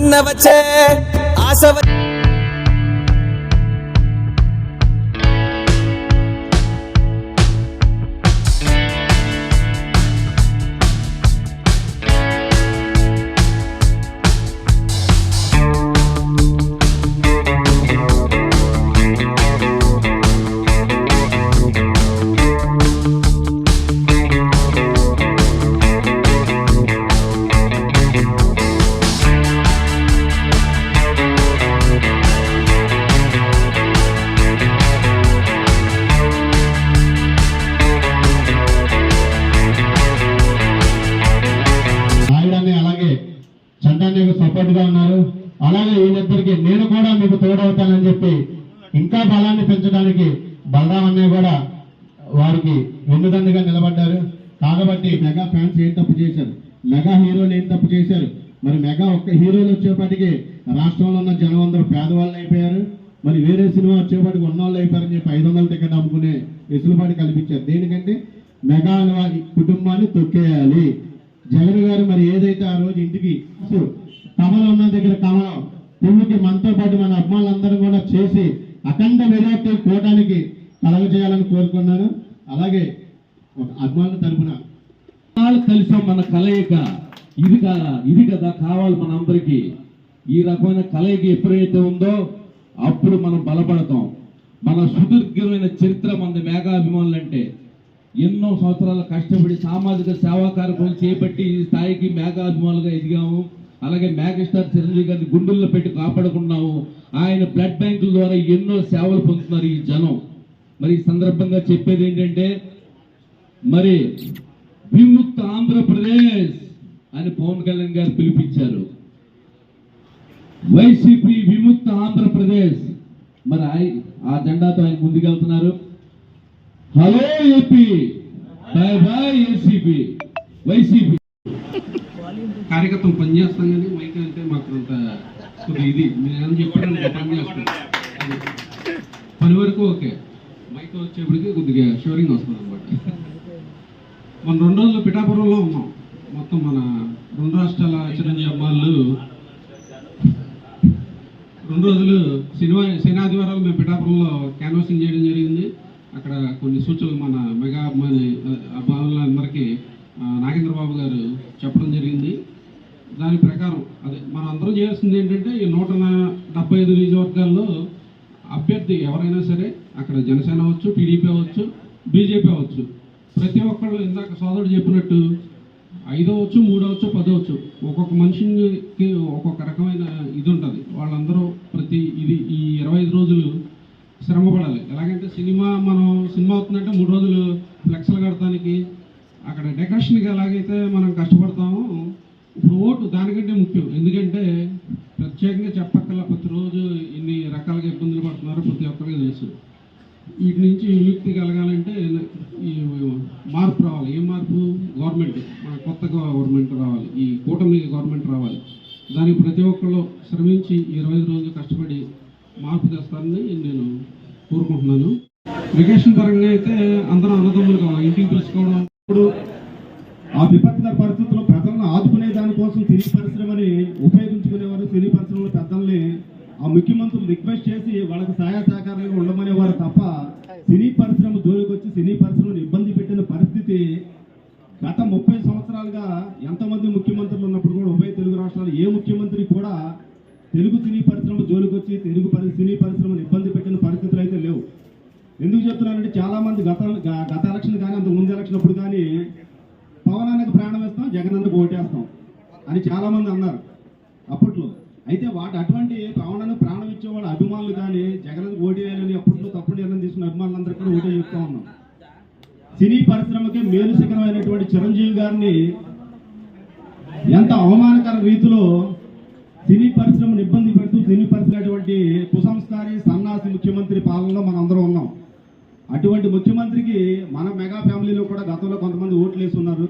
கண்ண வச்ச ஆசை చంటాన్ని సపోర్ట్గా ఉన్నారు. అలాగే వీళ్ళిద్దరికి నేను కూడా మీకు తోడవుతానని చెప్పి ఇంకా బలాన్ని పెంచడానికి బలరాం అన్నయ్య కూడా వారికి వెన్నుదండుగా నిలబడ్డారు. కాబట్టి మెగా ఫ్యాన్స్ ఏం తప్పు చేశారు? మెగా హీరోలు ఏం తప్పు చేశారు? మరి మెగా ఒక్క హీరోలు వచ్చేపాటికి రాష్ట్రంలో ఉన్న జనం అందరూ పేదవాళ్ళు అయిపోయారు. మరి వేరే సినిమా వచ్చేపాటికి ఉన్నవాళ్ళు అయిపోయారని చెప్పి ఐదు వందల టికెట్ అమ్ముకునే వెసులుబాటు కల్పించారు. దేనికంటే మెగా వారి కుటుంబాన్ని తొక్కేయాలి. జగన్ గారు మరి ఏదైతే ఆ రోజు ఇంటికి కమలం ఉన్న దగ్గర కమలం. పువ్వుకి మనతో పాటు మన అభిమానులందరూ కూడా చేసి అఖండ మెజార్టీ కోటానికి కలవ చేయాలని కోరుకున్నాను అలాగే ఒక అభిమానుల తరపున వాళ్ళు కలిసాం మన కలయిక ఇది కదా ఇది కదా కావాలి మన అందరికి. ఈ రకమైన కలయిక ఎప్పుడైతే ఉందో అప్పుడు మనం బలపడతాం. మన సుదీర్ఘమైన చరిత్ర మన మేఘాభిమానులు అంటే ఎన్నో సంవత్సరాలు కష్టపడి సామాజిక సేవా కార్యక్రమాలు చేపట్టి ఈ స్థాయికి మేఘాభిమానులుగా ఎదిగాము. అలాగే మ్యాగ్స్టార్ చిరంజీవి గారిని గుండెల్లో పెట్టి కాపాడుకున్నాము ఆయన బ్లడ్ బ్యాంకుల ద్వారా ఎన్నో సేవలు పొందుతున్నారు ఈ జనం. మరి ఈ సందర్భంగా చెప్పేది ఏంటంటే మరి విముక్త ఆంధ్రప్రదేశ్ అని పవన్ కళ్యాణ్ గారు పిలిపించారు. వైసీపీ విముక్త ఆంధ్రప్రదేశ్. మరి ఆ జెండాతో ఆయన ముందుకెళ్తున్నారు hello AP. Bye bye ACP. YCP. కార్యకర్తలు పనిచేస్తాం కానీ మైక్ అంటే మాకు అంత కొద్దిగా ఇది నేను చెప్పాను పనిచేస్తాను పని వరకు ఓకే. మైక్ వచ్చేప్పటికి కొద్దిగా షోరింగ్ వస్తుంది అనమాట మన రెండు రోజులు పిఠాపురంలో ఉన్నాం. మొత్తం మన రెండు రాష్ట్రాల చిరంజీవి అమ్మాళ్ళు. రెండు రోజులు సినిమా శని మేము పిఠాపురంలో క్యాన్వాసింగ్ చేయడం జరిగింది. అక్కడ కొన్ని సూచనలు మన మెగా అభిమాని అభిమానులందరికీ నాగేంద్రబాబు నాగేంద్ర బాబు గారు చెప్పడం జరిగింది. దాని ప్రకారం అదే మనం అందరం చేయాల్సింది ఏంటంటే ఈ నూట డెబ్బై ఐదు నియోజకవర్గాల్లో అభ్యర్థి ఎవరైనా సరే అక్కడ జనసేన అవ్వచ్చు టీడీపీ అవ్వచ్చు బీజేపీ అవ్వచ్చు. ప్రతి ఒక్కళ్ళు ఇందాక సోదరుడు చెప్పినట్టు ఐదో వచ్చు మూడో వచ్చు పదో వచ్చు ఒక్కొక్క మనిషికి ఒక్కొక్క రకమైన ఇది ఉంటుంది వాళ్ళందరూ ప్రతి ఇది ఈ ఇరవై ఐదు రోజులు శ్రమ పడాలి ఎలాగంటే సినిమా మనం సినిమా అవుతుందంటే మూడు రోజులు ఫ్లెక్స్లు కడటానికి అక్కడ డెకరేషన్కి ఎలాగైతే మనం కష్టపడతామో ఇప్పుడు ఓటు దానికంటే ముఖ్యం. ఎందుకంటే ప్రత్యేకంగా చెప్పక్కల ప్రతిరోజు ఎన్ని రకాలుగా ఇబ్బందులు పడుతున్నారో ప్రతి ఒక్కరికి తెలుసు. వీటి నుంచి విముక్తి కలగాలంటే ఈ మార్పు రావాలి. ఏ మార్పు? గవర్నమెంట్. మన కొత్త గవర్నమెంట్ రావాలి. ఈ కూటమి గవర్నమెంట్ రావాలి. దానికి ప్రతి ఒక్కళ్ళు శ్రమించి ఇరవై ఐదు రోజులు కష్టపడి మార్పు తెస్తారని నేను కోరుకుంటున్నాను. వెకేషన్ పరంగా అయితే అందరం కావాలి. ఇంటికి పిలుచుకోవడం. ఇప్పుడు ఆ విపత్కర పరిస్థితులు సినీ పరిశ్రమని ఉపయోగించుకునేవారు సినీ పరిశ్రమల పెద్దల్ని ఆ ముఖ్యమంత్రులు రిక్వెస్ట్ చేసి వాళ్ళకి సహాయ సహకారంగా ఉండమనేవారు తప్ప సినీ పరిశ్రమ జోలికి వచ్చి సినీ పరిశ్రమను ఇబ్బంది పెట్టిన పరిస్థితి గత ముప్పై సంవత్సరాలుగా ఎంతమంది ముఖ్యమంత్రులు ఉన్నప్పుడు కూడా ఉభయ తెలుగు రాష్ట్రాలు ఏ ముఖ్యమంత్రి కూడా తెలుగు సినీ పరిశ్రమ జోలికి వచ్చి తెలుగు పరి సినీ పరిశ్రమను ఇబ్బంది పెట్టిన పరిస్థితులు అయితే లేవు. ఎందుకు చెప్తున్నానంటే చాలామంది గత గత ఎలక్షన్ కానీ అంత ముందు ఎలక్షన్ అప్పుడు కానీ పవనానికి ప్రాణం వేస్తాం జగన్ ఓటేస్తాం. అని చాలామంది అన్నారు. అప్పట్లో. అయితే వాటి అటువంటి పవన్ ప్రాణం ఇచ్చే వాళ్ళ అభిమానులు కానీ జగన్ అన్నకు ఓటు వేయాలని అప్పట్లో తప్పుడు నిర్ణయం తీసుకున్న అభిమానులందరికీ కూడా ఓటే చెప్తా ఉన్నాం. సినీ పరిశ్రమకి మేలు శిఖరమైనటువంటి చిరంజీవి గారిని ఎంత అవమానకర రీతిలో సినీ పరిశ్రమను ఇబ్బంది పెడుతూ సినీ పరిశ్రమటువంటి కుసంస్కారి సన్నాసి ముఖ్యమంత్రి పాలనలో మనం అందరం ఉన్నాం. అటువంటి ముఖ్యమంత్రికి మన మెగా ఫ్యామిలీలో కూడా గతంలో కొంతమంది ఓట్లు వేసి ఉన్నారు.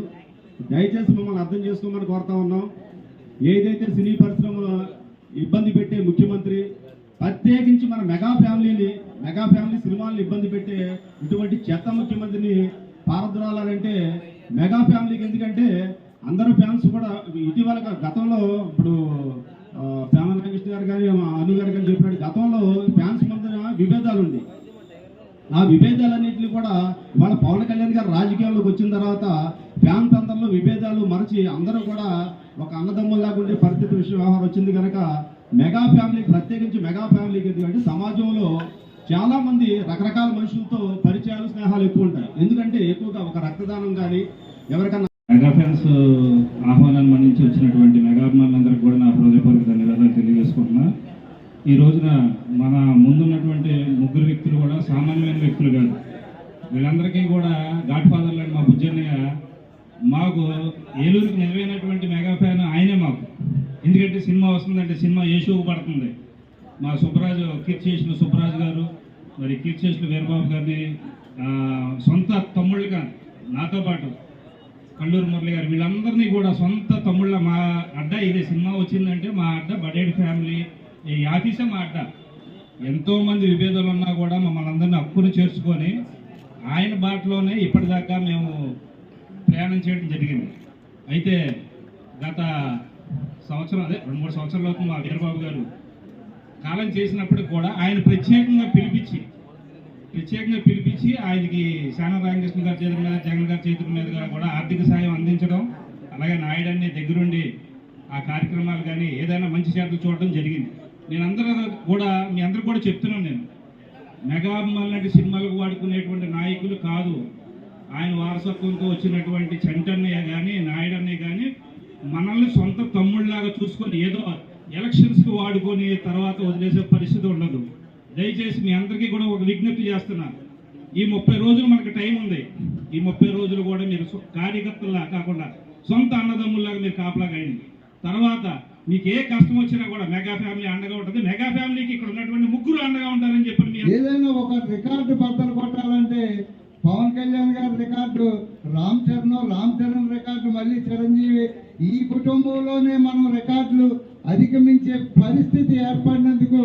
దయచేసి మిమ్మల్ని అర్థం చేసుకోమని కోరుతా ఉన్నాం. ఏదైతే సినీ పరిశ్రమ ఇబ్బంది పెట్టే ముఖ్యమంత్రి ప్రత్యేకించి మన మెగా ఫ్యామిలీని మెగా ఫ్యామిలీ సినిమాలను ఇబ్బంది పెట్టే ఇటువంటి చెత్త ముఖ్యమంత్రిని పారద్రోలాలంటే మెగా ఫ్యామిలీకి ఎందుకంటే అందరూ ఫ్యాన్స్ కూడా ఇటీవల గతంలో ఇప్పుడు ఆ, ప్రేమ రామకృష్ణ గారు కానీ అను గారు కానీ చెప్పినట్టు గతంలో ఫ్యాన్స్ మధ్యన విభేదాలు ఉంది ఆ విభేదాలన్నింటినీ కూడా ఇవాళ పవన్ కళ్యాణ్ గారు రాజకీయాల్లోకి వచ్చిన తర్వాత ఫ్యాన్స్ అందరిలో విభేదాలు మరచి అందరూ కూడా ఒక అన్నదమ్ముల్లాగా ఉండే పరిస్థితి విషయ వ్యవహారం వచ్చింది కనుక మెగా ఫ్యామిలీ ప్రత్యేకించి మెగా ఫ్యామిలీకి ఎందుకంటే సమాజంలో చాలా మంది రకరకాల మనుషులతో పరిచయాలు స్నేహాలు ఎక్కువ ఉంటాయి. ఎందుకంటే ఎక్కువగా ఒక రక్తదానం కానీ ఎవరికన్నా మెగా ఫ్యాన్స్ ఆహ్వానాన్ని మన్నించి వచ్చినటువంటి మెగా అభిమానులందరికీ కూడా నా హృదయపూర్వక ధన్యవాదాలు తెలియజేసుకుంటున్నా. ఈ రోజున మన ముందున్నటువంటి ముగ్గురు వ్యక్తులు కూడా సామాన్యమైన వ్యక్తులు కాదు. వీళ్ళందరికీ కూడా గాడ్ ఫాదర్ లాంటి మా బుజ్జన్నయ్య మాకు ఏలూరుకి నిజమైనటువంటి మెగా ఫ్యాన్ ఆయనే మాకు. ఎందుకంటే సినిమా వస్తుందంటే సినిమా ఏ షోకు పడుతుంది? మా సుబ్బరాజు కీర్తిశేషులు సుబ్బరాజు గారు మరి కీర్తిశేషులు వీరబాబు గారిని సొంత తమ్ముళ్ళుగా నాతో పాటు కల్లూరు మురళి గారు వీళ్ళందరినీ కూడా సొంత తమ్ముళ్ళ మా అడ్డ. ఇదే సినిమా వచ్చిందంటే మా అడ్డ బడేడ్ ఫ్యామిలీ ఈ ఆఫీసే మా అడ్డ. ఎంతోమంది విభేదాలు ఉన్నా కూడా మమ్మల్ని అందరినీ హక్కును చేర్చుకొని ఆయన బాటలోనే ఇప్పటిదాకా మేము ప్రయాణం చేయడం జరిగింది. అయితే గత సంవత్సరం అదే రెండు మూడు సంవత్సరాలకు మా వీరబాబు గారు కాలం చేసినప్పటికి కూడా ఆయన ప్రత్యేకంగా పిలిపించి ప్రత్యేకంగా పిలిపించి ఆయనకి శానా రామకృష్ణ గారి చేతుల మీద జగన్ గారి చేతుల మీదుగా కూడా ఆర్థిక సాయం అందించడం అలాగే నాయుడన్ని దగ్గరుండి ఆ కార్యక్రమాలు కానీ ఏదైనా మంచి చేతలు చూడడం జరిగింది. నేను అందరూ కూడా మీ అందరూ కూడా చెప్తున్నాను నేను. మెగా అభిమానులు సినిమాలకు వాడుకునేటువంటి నాయకులు కాదు. ఆయన వారసత్వంతో వచ్చినటువంటి చంటన్నయ్య కానీ నాయుడన్నయ్య కానీ మనల్ని సొంత తమ్ముళ్ళలాగా చూసుకొని ఏదో ఎలక్షన్స్కి వాడుకొని తర్వాత వదిలేసే పరిస్థితి ఉండదు. దయచేసి మీ అందరికీ కూడా ఒక విజ్ఞప్తి చేస్తున్నాను ఈ ముప్పై రోజులు మనకు టైం ఉంది. ఈ ముప్పై రోజులు కూడా మీరు కార్యకర్తల్లా కాకుండా సొంత అన్నదమ్ముల్లాగా మీరు కాపలాగైంది అయింది తర్వాత మీకు ఏ కష్టం వచ్చినా కూడా మెగా ఫ్యామిలీ అండగా ఉంటుంది. మెగా ఫ్యామిలీకి ఇక్కడ ఉన్నటువంటి ముగ్గురు అండగా ఉంటారని చెప్పి ఏదైనా ఒక రికార్డు బద్దలు కొట్టాలంటే పవన్ కళ్యాణ్ గారి రికార్డు రామ్ చరణ్ రామ్ చరణ్ రికార్డు మళ్ళీ చిరంజీవి. ఈ కుటుంబంలోనే మనం రికార్డులు అధిగమించే పరిస్థితి ఏర్పడినందుకు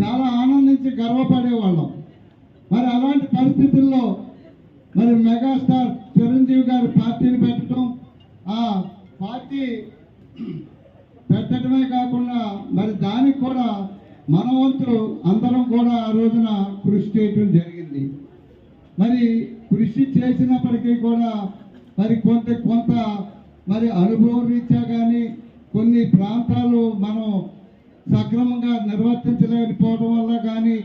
చాలా ఆనందించి గర్వపడేవాళ్ళం. మరి అలాంటి పరిస్థితుల్లో మరి మెగాస్టార్ చిరంజీవి గారి పార్టీని పెట్టడం ఆ పార్టీ పెట్టడమే కాకుండా మరి దానికి కూడా మన వంతు అందరం కూడా ఆ రోజున కృషి చేయటం జరిగింది. మరి కృషి చేసినప్పటికీ కూడా మరి కొంత కొంత మరి అనుభవం రీత్యా కానీ కొన్ని ప్రాంతాలు మనం సక్రమంగా నిర్వర్తించలేకపోవడం వల్ల కానీ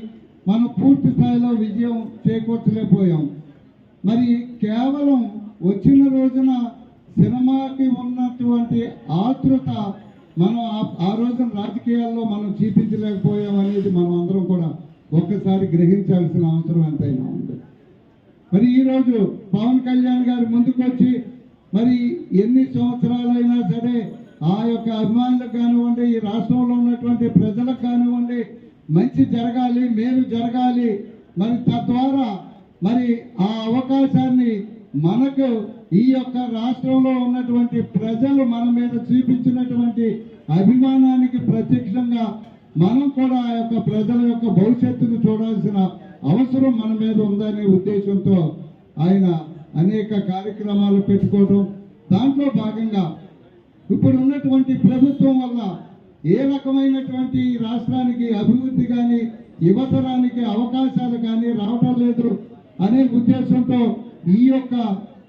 మనం పూర్తి స్థాయిలో విజయం చేకూర్చలేకపోయాం. మరి కేవలం వచ్చిన రోజున సినిమాకి ఉన్నటువంటి ఆతృత మనం ఆ- రోజున రాజకీయాల్లో మనం చూపించలేకపోయాం అనేది మనం అందరం కూడా ఒక్కసారి గ్రహించాల్సిన అవసరం ఎంతైనా ఉంది. మరి ఈరోజు పవన్ కళ్యాణ్ గారు ముందుకొచ్చి మరి ఎన్ని సంవత్సరాలైనా సరే ఆ యొక్క అభిమానులకు కానివ్వండి ఈ రాష్ట్రంలో ఉన్నటువంటి ప్రజలకు కానివ్వండి మంచి జరగాలి మేలు జరగాలి మరి తద్వారా మరి ఆ అవకాశాన్ని మనకు ఈ యొక్క రాష్ట్రంలో ఉన్నటువంటి ప్రజలు మన మీద చూపించినటువంటి అభిమానానికి ప్రత్యక్షంగా మనం కూడా ఆ యొక్క ప్రజల యొక్క భవిష్యత్తును చూడాల్సిన అవసరం మన మీద ఉందనే ఉద్దేశంతో ఆయన అనేక కార్యక్రమాలు పెట్టుకోవడం దాంట్లో భాగంగా ఇప్పుడు ఉన్నటువంటి ప్రభుత్వం వల్ల ఏ రకమైనటువంటి రాష్ట్రానికి అభివృద్ధి కానీ యువతరానికి అవకాశాలు కానీ రావటం లేదు అనే ఉద్దేశంతో ఈ యొక్క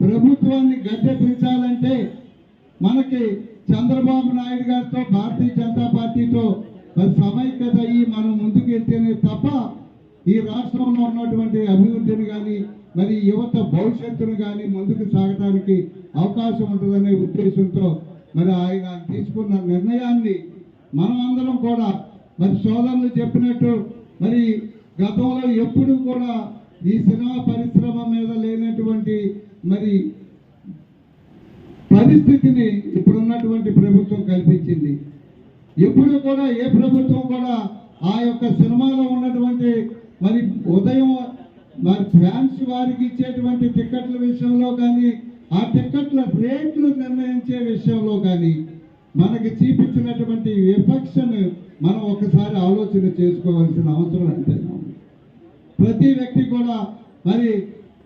ప్రభుత్వాన్ని గద్దె పెంచాలంటే మనకి చంద్రబాబు నాయుడు గారితో భారతీయ జనతా పార్టీతో సమైక్యత అయ్యి మనం ముందుకు వెళ్తేనే తప్ప ఈ రాష్ట్రంలో ఉన్నటువంటి అభివృద్ధిని కానీ మరి యువత భవిష్యత్తును కానీ ముందుకు సాగడానికి అవకాశం ఉంటుందనే ఉద్దేశంతో మరి ఆయన తీసుకున్న నిర్ణయాన్ని మనం అందరం కూడా మరి సోదరులు చెప్పినట్టు మరి గతంలో ఎప్పుడు కూడా ఈ సినిమా పరిశ్రమ మీద లేనటువంటి మరి పరిస్థితిని ఇప్పుడున్నటువంటి ప్రభుత్వం కల్పించింది. ఎప్పుడు కూడా ఏ ప్రభుత్వం కూడా ఆ యొక్క సినిమాలో ఉన్నటువంటి మరి ఉదయం మరి ఫ్యాన్స్ వారికి ఇచ్చేటువంటి టికెట్ల విషయంలో కానీ ఆ టికెట్ల రేట్లు నిర్ణయించే విషయంలో కానీ మనకి చూపించినటువంటి విపక్షను మనం ఒకసారి ఆలోచన చేసుకోవాల్సిన అవసరం ఎంతైనా ప్రతి వ్యక్తి కూడా మరి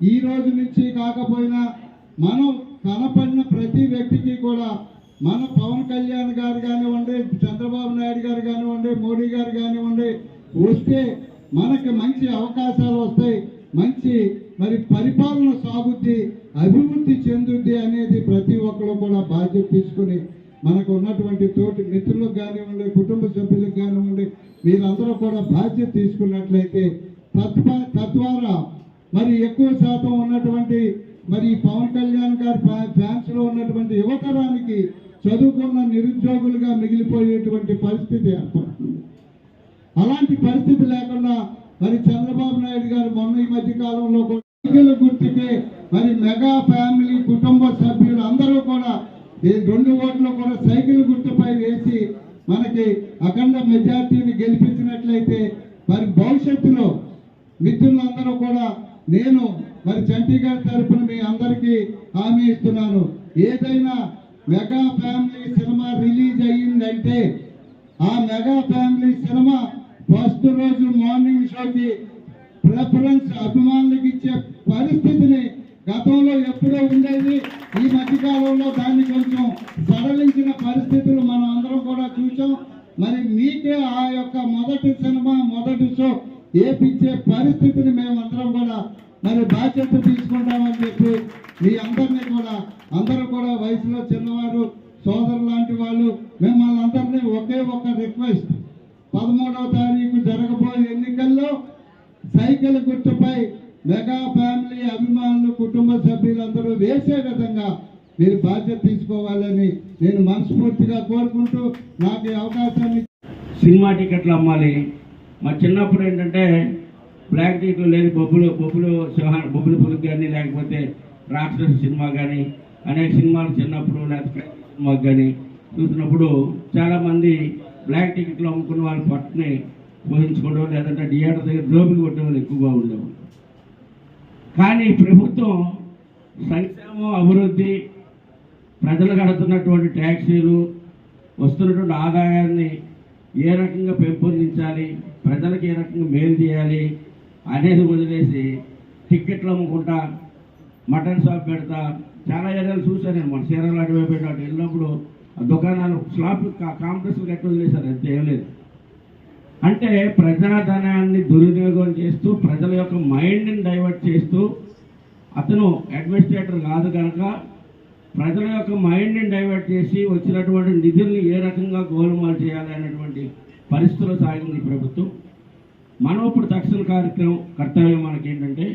ఈ రోజు నుంచి కాకపోయినా మనం కనపడిన ప్రతి వ్యక్తికి కూడా మన పవన్ కళ్యాణ్ గారు కానివ్వండి చంద్రబాబు నాయుడు గారు కానివ్వండి మోడీ గారు కానివ్వండి వస్తే మనకి మంచి అవకాశాలు వస్తాయి మంచి మరి పరిపాలన సాగుద్ది అభివృద్ధి చెందుద్ది అనేది ప్రతి ఒక్కరు కూడా బాధ్యత తీసుకుని మనకు ఉన్నటువంటి తోటి మిత్రులకు కానివ్వండి కుటుంబ సభ్యులకు కానివ్వండి మీరందరూ కూడా బాధ్యత తీసుకున్నట్లయితే తత్వ తద్వారా మరి ఎక్కువ శాతం ఉన్నటువంటి మరి పవన్ కళ్యాణ్ గారి ఫ్యాన్స్లో ఉన్నటువంటి యువతరానికి చదువుకున్న నిరుద్యోగులుగా మిగిలిపోయేటువంటి పరిస్థితి ఏర్పడుతుంది. అలాంటి పరిస్థితి లేకుండా మరి చంద్రబాబు నాయుడు గారు మొన్న ఈ మధ్య కాలంలో కూడా గుర్తుకే మరి మెగా ఫ్యామిలీ కుటుంబ సభ్యులు అందరూ కూడా ఈ రెండు ఓట్లు కూడా సైకిల్ గుర్తుపై వేసి మనకి అఖండ మెజార్టీని గెలిపించినట్లయితే మరి భవిష్యత్తులో మిత్రులందరూ కూడా నేను మరి చంటి గారి మీ అందరికీ హామీ ఇస్తున్నాను. ఏదైనా మెగా ఫ్యామిలీ సినిమా రిలీజ్ అయ్యిందంటే ఆ మెగా ఫ్యామిలీ సినిమా ఫస్ట్ రోజు మార్నింగ్ షోకి ప్రిఫరెన్స్ అభిమానులకు ఇచ్చే పరిస్థితిని గతంలో ఎప్పుడో ఉండేది ఈ మధ్యకాలంలో దాన్ని కొంచెం సడలించిన పరిస్థితులు మనం అందరం కూడా చూసాం మరి మీకే ఆ యొక్క మొదటి సినిమా మొదటి షో ఏపిచ్చే పరిస్థితిని మేమందరం కూడా మరి బాధ్యత తీసుకుంటామని చెప్పి మీ అందరినీ కూడా అందరూ కూడా వయసులో చిన్నవారు సోదరు లాంటి వాళ్ళు మిమ్మల్ని అందరినీ ఒకే ఒక్క రిక్వెస్ట్. పదమూడవ తారీఖు జరగబోయే ఎన్నికల్లో సైకిల్ గుర్తుపై మెగా ఫ్యామిలీ అభిమానులు కుటుంబ సభ్యులందరూ వేసే విధంగా మీరు బాధ్యత తీసుకోవాలని నేను మనస్ఫూర్తిగా కోరుకుంటూ నాకు అవకాశాన్ని సినిమా టికెట్లు అమ్మాలి. మా చిన్నప్పుడు ఏంటంటే బ్లాక్ టికెట్లు లేదు బొబ్బులు బొబ్బులు సింహాన్ బొబ్బులు పులుగు కానీ లేకపోతే రాక్షస సినిమా కానీ అనేక సినిమాలు చిన్నప్పుడు లేకపోతే సినిమా కానీ చూసినప్పుడు చాలామంది బ్లాక్ టికెట్లు అమ్ముకున్న వాళ్ళ పట్టుని పోషించుకోవడం లేదంటే థియేటర్ దగ్గర దోపిడి కొట్టడం ఎక్కువగా ఉండేవాళ్ళు. కానీ ప్రభుత్వం సంక్షేమం అభివృద్ధి ప్రజలు కడుతున్నటువంటి ట్యాక్సీలు వస్తున్నటువంటి ఆదాయాన్ని ఏ రకంగా పెంపొందించాలి ప్రజలకు ఏ రకంగా మేలు చేయాలి అనేది వదిలేసి టిక్కెట్లు అమ్ముకుంటా మటన్ షాప్ పెడతా చాలా ఏరియాలు చూశాను నేను మన చీరలు అటువైపు అటు వెళ్ళినప్పుడు ఆ దుకాణాలు స్లాప్ కాంప్లెక్స్లు కట్టి వదిలేశారు అంతే ఏం లేదు. అంటే ప్రజాధనాన్ని దుర్వినియోగం చేస్తూ ప్రజల యొక్క మైండ్ని డైవర్ట్ చేస్తూ అతను అడ్మినిస్ట్రేటర్ కాదు కనుక ప్రజల యొక్క మైండ్ని డైవర్ట్ చేసి వచ్చినటువంటి నిధుల్ని ఏ రకంగా గోలుమాలు చేయాలి అనేటువంటి పరిస్థితులు సాగింది ప్రభుత్వం. మనం ఇప్పుడు తక్షణ కార్యక్రమం కర్తవ్యం మనకి ఏంటంటే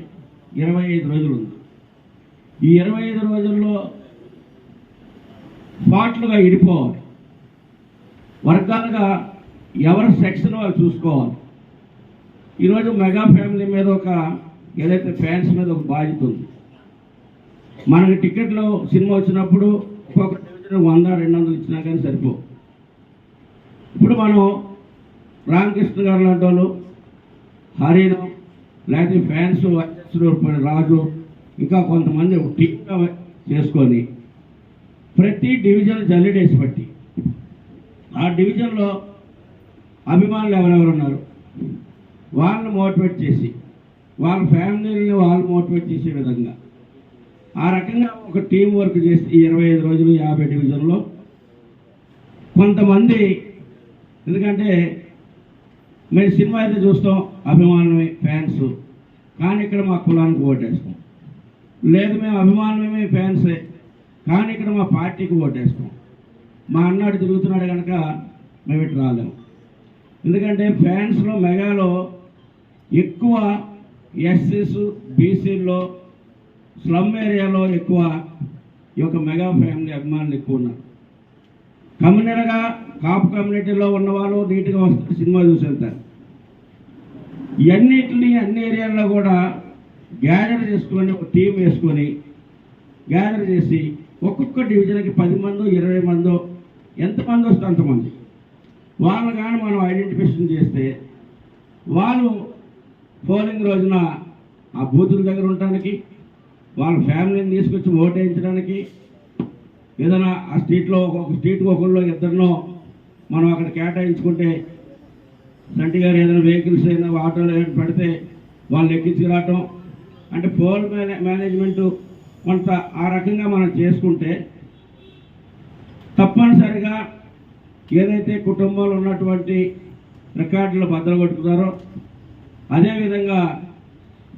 ఇరవై ఐదు రోజులు ఉంది. ఈ ఇరవై ఐదు రోజుల్లో పాటలుగా ఇడిపోవాలి. వర్గాలుగా ఎవరి సెక్షన్ వాళ్ళు చూసుకోవాలి. ఈరోజు మెగా ఫ్యామిలీ మీద ఒక ఏదైతే ఫ్యాన్స్ మీద ఒక బాధ్యత ఉంది. మనకి టికెట్లు సినిమా వచ్చినప్పుడు ఒక్కొక్క డివిజన్ వంద రెండు వందలు ఇచ్చినా కానీ సరిపో ఇప్పుడు మనం రామకృష్ణ గారు లాంటి వాళ్ళు హరిను లేకపోతే ఫ్యాన్స్ అధ్యక్షుడు రాజు ఇంకా కొంతమంది ఒక టీమ్గా చేసుకొని ప్రతి డివిజన్ జల్లెడేసి పట్టి. ఆ డివిజన్లో అభిమానులు ఎవరెవరు ఉన్నారు? వాళ్ళని మోటివేట్ చేసి వాళ్ళ ఫ్యామిలీని వాళ్ళు మోటివేట్ చేసే విధంగా. ఆ రకంగా ఒక టీం వర్క్ చేసి ఇరవై ఐదు రోజులు యాభై డివిజన్లో కొంతమంది ఎందుకంటే మేము సినిమా అయితే చూస్తాం అభిమానమే ఫ్యాన్స్. కానీ ఇక్కడ మా కులానికి ఓటేస్తాం. లేదు మేము అభిమానమే ఫ్యాన్సే. కానీ ఇక్కడ మా పార్టీకి ఓటేస్తాం. మా అన్నాడు తిరుగుతున్నాడు కనుక మేము ఇటు రాలేము. ఎందుకంటే ఫ్యాన్స్లో మెగాలో ఎక్కువ ఎస్సీస్ బీసీల్లో స్లమ్ ఏరియాలో ఎక్కువ ఈ యొక్క మెగా ఫ్యామిలీ అభిమానులు ఎక్కువ ఉన్నారు. కమ్యూనల్గా కాపు కమ్యూనిటీలో ఉన్నవాళ్ళు నీట్గా వస్తారు సినిమా చూసి వెళ్తారు. ఇవన్నిటిని అన్ని ఏరియాల్లో కూడా గ్యాదర్ చేసుకొని ఒక టీం వేసుకొని గ్యాదర్ చేసి ఒక్కొక్క డివిజన్కి పది మందో ఇరవై మందో ఎంతమంది వస్తే అంతమంది. వాళ్ళని కానీ మనం ఐడెంటిఫికేషన్ చేస్తే వాళ్ళు పోలింగ్ రోజున ఆ బూతుల దగ్గర ఉండటానికి వాళ్ళ ఫ్యామిలీని తీసుకొచ్చి ఓటేయించడానికి ఏదైనా ఆ స్ట్రీట్లో ఒక్కొక్క స్ట్రీట్ ఒకళ్ళు ఇద్దరినో మనం అక్కడ కేటాయించుకుంటే సంటి గారు ఏదైనా వెహికల్స్ అయినా ఆటోలు ఏమైనా పెడితే వాళ్ళు ఎక్కించుకురావటం అంటే పోల్ మేనే మేనేజ్మెంట్ కొంత ఆ రకంగా మనం చేసుకుంటే తప్పనిసరిగా ఏదైతే కుటుంబంలో ఉన్నటువంటి రికార్డులు బద్దలు అదేవిధంగా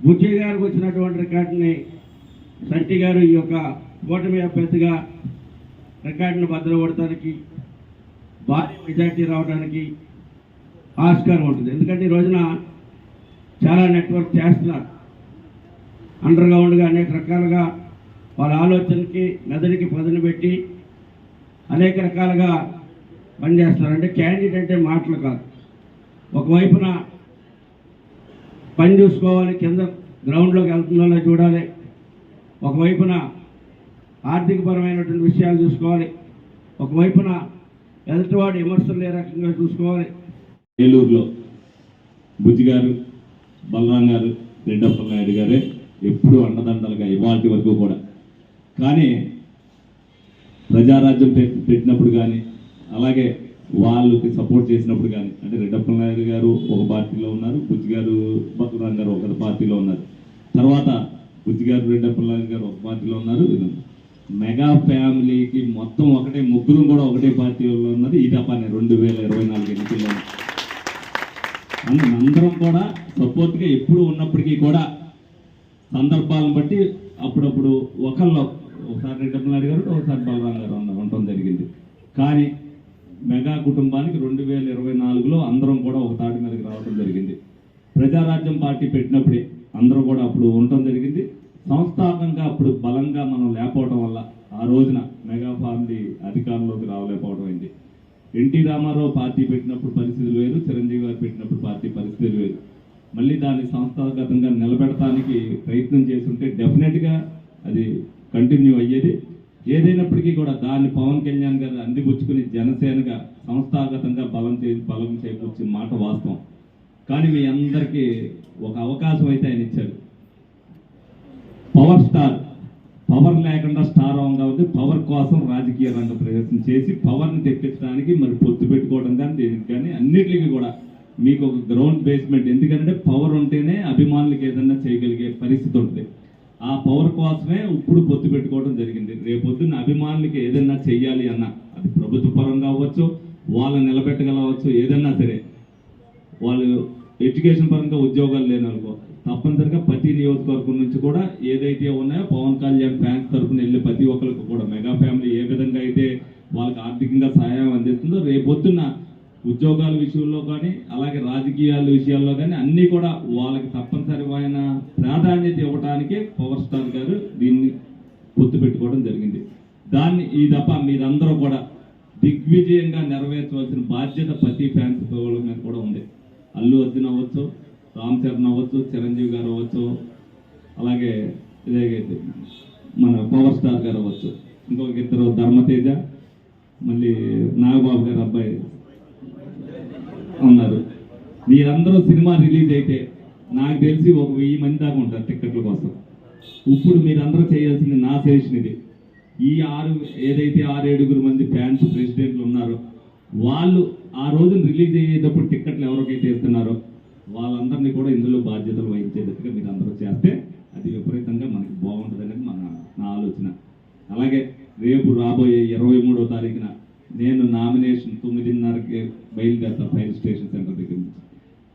బుజ్జి గారికి వచ్చినటువంటి రికార్డుని సంటి గారు ఈ యొక్క ఓటమి అభ్యర్థిగా రికార్డును భద్రపడటానికి భారీ మెజార్టీ రావడానికి ఆస్కారం ఉంటుంది. ఎందుకంటే ఈ రోజున చాలా నెట్వర్క్ చేస్తున్నారు. అండర్ గ్రౌండ్గా అనేక రకాలుగా వాళ్ళ ఆలోచనకి మెదడుకి పదును పెట్టి అనేక రకాలుగా పనిచేస్తున్నారు అంటే క్యాండిడేట్ అంటే మాటలు కాదు. ఒకవైపున పని చూసుకోవాలి కింద గ్రౌండ్లోకి వెళ్తుందో చూడాలి. ఒకవైపున ఆర్థికపరమైనటువంటి విషయాలు చూసుకోవాలి. ఒకవైపున ఎదుటివాడు విమర్శలు ఏ రకంగా చూసుకోవాలి. ఏలూరులో బుజ్జి గారు బలరాం గారు రెడ్డప్ప నాయుడు గారే ఎప్పుడూ అండదండలుగా ఇవాటి వరకు కూడా. కానీ ప్రజారాజ్యం పెట్టినప్పుడు కానీ అలాగే వాళ్ళకి సపోర్ట్ చేసినప్పుడు కానీ అంటే రెడ్డప్పల నాయుడు గారు ఒక పార్టీలో ఉన్నారు బుజ్జి గారు బతురాం గారు ఒక పార్టీలో ఉన్నారు. తర్వాత బుజ్జి గారు రెడ్డప్పల నాయుడు గారు ఒక పార్టీలో ఉన్నారు. మెగా ఫ్యామిలీకి మొత్తం ఒకటే ముగ్గురు కూడా ఒకటే పార్టీలో ఉన్నది ఈ తప్ప రెండు వేల ఇరవై నాలుగు ఎన్నికల్లో. అందరం కూడా సపోర్ట్గా ఎప్పుడు ఉన్నప్పటికీ కూడా సందర్భాలను బట్టి అప్పుడప్పుడు ఒకళ్ళు ఒకసారి రెడ్డప్పనాయుడు గారు ఒకసారి బలరాం గారు ఉన్న ఉండటం జరిగింది. కానీ మెగా కుటుంబానికి రెండు వేల ఇరవై నాలుగులో అందరం కూడా ఒక తాటి మీదకి రావడం జరిగింది. ప్రజారాజ్యం పార్టీ పెట్టినప్పుడే అందరూ కూడా అప్పుడు ఉండటం జరిగింది. సంస్థాపకంగా అప్పుడు బలంగా మనం లేకపోవడం వల్ల ఆ రోజున మెగా ఫ్యామిలీ అధికారంలోకి రావలేకపోవడం అయింది. ఎన్టీ రామారావు పార్టీ పెట్టినప్పుడు పరిస్థితులు వేరు చిరంజీవి గారు పెట్టినప్పుడు పార్టీ పరిస్థితులు వేరు. మళ్ళీ దాన్ని సంస్థాగతంగా నిలబెడటానికి ప్రయత్నం చేస్తుంటే డెఫినెట్గా అది కంటిన్యూ అయ్యేది. ఏదైనప్పటికీ కూడా దాన్ని పవన్ కళ్యాణ్ గారు అందిపుచ్చుకుని జనసేనగా సంస్థాగతంగా బలం చే బలం చేకూర్చిన మాట వాస్తవం. కానీ మీ అందరికీ ఒక అవకాశం అయితే ఆయన ఇచ్చారు పవర్ స్టార్. పవర్ లేకుండా స్టార్ అవ్వం కాబట్టి పవర్ కోసం రాజకీయ రంగ ప్రవేశం చేసి పవర్ని తెప్పించడానికి మరి పొత్తు పెట్టుకోవడం కానీ దేనికి కానీ అన్నిటికీ కూడా మీకు ఒక గ్రౌండ్ బేస్మెంట్. ఎందుకంటే పవర్ ఉంటేనే అభిమానులకు ఏదన్నా చేయగలిగే పరిస్థితి ఉంటుంది. ఆ పవర్ కోసమే ఇప్పుడు పొత్తు పెట్టుకోవడం జరిగింది. రేపొద్దున అభిమానులకి ఏదన్నా చెయ్యాలి అన్న అది ప్రభుత్వ పరంగా అవ్వచ్చు వాళ్ళని నిలబెట్టగలవచ్చు ఏదన్నా సరే. వాళ్ళు ఎడ్యుకేషన్ పరంగా ఉద్యోగాలు లేననుకో తప్పనిసరిగా ప్రతి నియోజకవర్గం నుంచి కూడా ఏదైతే ఉన్నాయో పవన్ కళ్యాణ్ ఫ్యాన్స్ తరఫున వెళ్ళి ప్రతి ఒక్కరికి కూడా మెగా ఫ్యామిలీ ఏ విధంగా అయితే వాళ్ళకి ఆర్థికంగా సహాయం అందిస్తుందో రేపొద్దున్న ఉద్యోగాల విషయంలో కానీ అలాగే రాజకీయాల విషయాల్లో కానీ అన్నీ కూడా వాళ్ళకి తప్పనిసరిమైన ప్రాధాన్యత ఇవ్వటానికే పవర్ స్టార్ గారు దీన్ని పొత్తు పెట్టుకోవడం జరిగింది. దాన్ని ఈ దఫా మీరందరూ కూడా దిగ్విజయంగా నెరవేర్చవలసిన బాధ్యత ప్రతి ఫ్యాన్స్ మీద కూడా ఉంది. అల్లు అర్జున్ అవ్వచ్చు రామ్ చరణ్ అవ్వచ్చు చిరంజీవి గారు అవ్వచ్చు అలాగే ఇదే మన పవర్ స్టార్ గారు అవ్వచ్చు. ఇంకొక ఇద్దరు ధర్మతేజ మళ్ళీ నాగబాబు గారు అబ్బాయి ఉన్నారు. మీరందరూ సినిమా రిలీజ్ అయితే నాకు తెలిసి ఒక వెయ్యి మంది దాకా ఉంటారు టిక్కెట్ల కోసం. ఇప్పుడు మీరందరూ చేయాల్సింది నా సజెషన్ ఇది. ఈ ఆరు ఏదైతే ఆరు ఏడుగురు మంది ఫ్యాన్స్ ప్రెసిడెంట్లు ఉన్నారో వాళ్ళు ఆ రోజు రిలీజ్ అయ్యేటప్పుడు టిక్కెట్లు ఎవరికైతే ఇస్తున్నారో వాళ్ళందరినీ కూడా ఇందులో బాధ్యతలు వహించేటట్టుగా మీరు అందరూ చేస్తే అది విపరీతంగా మనకి బాగుంటుంది అనేది మన నా ఆలోచన. అలాగే రేపు రాబోయే ఇరవై మూడో తారీఖున నేను నామినేషన్ తొమ్మిదిన్నరకి బయలుదేరుతా ఫైర్ స్టేషన్ సెంటర్ దగ్గర నుంచి.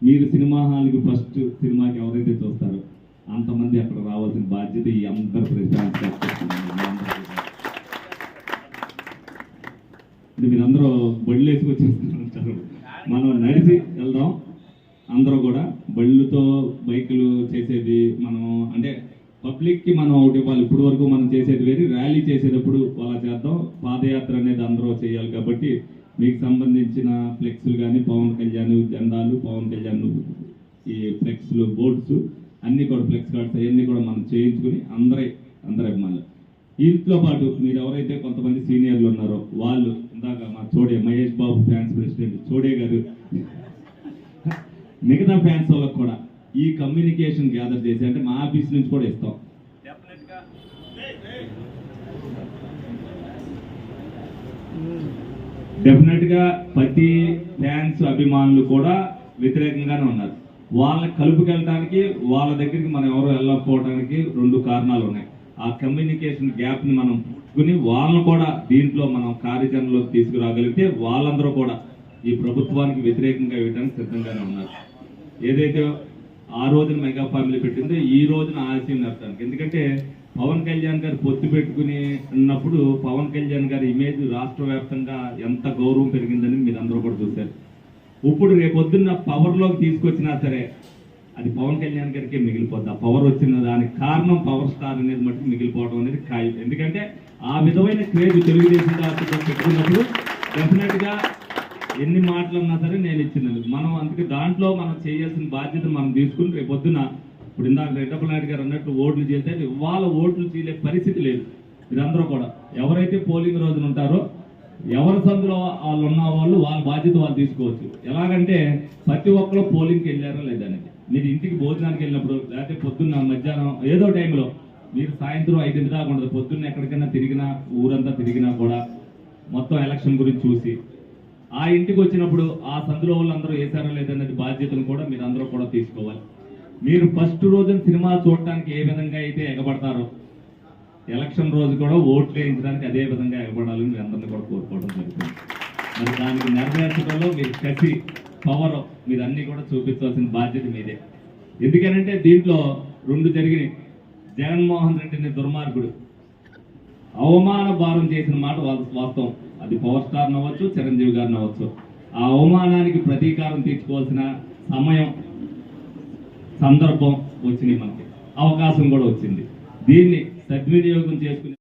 మీరు సినిమా హాల్కి ఫస్ట్ సినిమాకి ఎవరైతే చూస్తారో అంతమంది అక్కడ రావాల్సిన బాధ్యత ఈ అందరు అంటే మీరందరూ బళ్ళు వేసుకొచ్చేస్తున్నారు మనం నడిచి వెళ్దాం. అందరూ కూడా బళ్ళుతో బైకులు చేసేది మనం అంటే పబ్లిక్కి మనం ఒకటి ఇవ్వాలి ఇప్పుడు వరకు మనం చేసేది వేరు ర్యాలీ చేసేటప్పుడు అలా చేద్దాం పాదయాత్ర అనేది అందరూ చేయాలి కాబట్టి మీకు సంబంధించిన ఫ్లెక్స్లు కానీ పవన్ కళ్యాణ్ జెండాలు పవన్ కళ్యాణ్ ఈ ఫ్లెక్స్లు బోర్డ్స్ అన్ని కూడా ఫ్లెక్స్ కార్డ్స్ అవన్నీ కూడా మనం చేయించుకుని అందరై అందరి అభిమానులు. వీటితో పాటు మీరు ఎవరైతే కొంతమంది సీనియర్లు ఉన్నారో వాళ్ళు ఇందాక మా చోడే మహేష్ బాబు ఫ్యాన్స్ ప్రెసిడెంట్ చోడే గారు మిగతా ఫ్యాన్స్ వాళ్ళకి కూడా ఈ కమ్యూనికేషన్ గ్యాదర్ చేసి అంటే మా ఆఫీస్ నుంచి కూడా ఇస్తాం. డెఫినెట్గా ప్రతి ఫ్యాన్స్ అభిమానులు కూడా వ్యతిరేకంగానే ఉన్నారు. వాళ్ళని కలుపుకెళ్ళడానికి వాళ్ళ దగ్గరికి మనం ఎవరు వెళ్ళకపోవడానికి రెండు కారణాలు ఉన్నాయి ఆ కమ్యూనికేషన్ గ్యాప్ని మనం పుట్టుకుని వాళ్ళని కూడా దీంట్లో మనం కార్యాచరణలోకి తీసుకురాగలిగితే వాళ్ళందరూ కూడా ఈ ప్రభుత్వానికి వ్యతిరేకంగా వేయడానికి సిద్ధంగానే ఉన్నారు. ఏదైతే ఆ రోజున మెగా ఫ్యామిలీ పెట్టిందో ఈ రోజున ఆశయం నడపడానికి ఎందుకంటే పవన్ కళ్యాణ్ గారు పొత్తు పెట్టుకుని ఉన్నప్పుడు పవన్ కళ్యాణ్ గారి ఇమేజ్ రాష్ట్ర వ్యాప్తంగా ఎంత గౌరవం పెరిగిందని మీరు అందరూ కూడా చూశారు. ఇప్పుడు రేపొద్దున్న పవర్లోకి తీసుకొచ్చినా సరే అది పవన్ కళ్యాణ్ గారికి మిగిలిపోద్ది. ఆ పవర్ వచ్చిన దానికి కారణం పవర్ స్టార్ అనేది మటుకు మిగిలిపోవడం అనేది ఖాయం. ఎందుకంటే ఆ విధమైన క్రేజ్ తెలుగుదేశం పార్టీతో పెట్టుకున్నప్పుడు డెఫినెట్గా ఎన్ని మాటలు ఉన్నా సరే నేను ఇచ్చినది మనం అందుకే దాంట్లో మనం చేయాల్సిన బాధ్యత మనం తీసుకుని రేపు పొద్దున ఇప్పుడు ఇందాక రెడ్డప్ప నాయుడు గారు అన్నట్టు ఓట్లు చేస్తే ఇవాళ ఓట్లు చేయలే పరిస్థితి లేదు. మీరందరూ కూడా ఎవరైతే పోలింగ్ రోజున ఉంటారో ఎవరి సందులో వాళ్ళు ఉన్న వాళ్ళు వాళ్ళ బాధ్యత వాళ్ళు తీసుకోవచ్చు. ఎలాగంటే ప్రతి ఒక్కరు పోలింగ్కి వెళ్ళారో లేదనేది మీరు ఇంటికి భోజనానికి వెళ్ళినప్పుడు లేకపోతే పొద్దున్న మధ్యాహ్నం ఏదో టైంలో మీరు సాయంత్రం ఐదింటి దాకా ఉండదు. పొద్దున్న ఎక్కడికైనా తిరిగినా ఊరంతా తిరిగినా కూడా మొత్తం ఎలక్షన్ గురించి చూసి ఆ ఇంటికి వచ్చినప్పుడు ఆ సందులో వాళ్ళందరూ వేసారో లేదన్నది బాధ్యతను కూడా మీరు అందరూ కూడా తీసుకోవాలి. మీరు ఫస్ట్ రోజున సినిమా చూడటానికి ఏ విధంగా అయితే ఎగబడతారో ఎలక్షన్ రోజు కూడా ఓట్లు వేయించడానికి అదే విధంగా ఎగబడాలని మీరు అందరినీ కూడా కోరుకోవడం జరుగుతుంది. మరి దానికి నెరవేర్చడంలో మీరు కసి పవర్ మీరు అన్నీ కూడా చూపించాల్సిన బాధ్యత మీదే. ఎందుకనంటే దీంట్లో రెండు జరిగినాయి. జగన్మోహన్ రెడ్డిని దుర్మార్గుడు. అవమాన భారం చేసిన మాట వాస్తవం. అది పవర్ స్టార్ అవ్వచ్చు చిరంజీవి గారిని అవ్వచ్చు ఆ అవమానానికి ప్రతీకారం తీర్చుకోవాల్సిన సమయం సందర్భం వచ్చింది మనకి. అవకాశం కూడా వచ్చింది. దీన్ని సద్వినియోగం చేసుకుని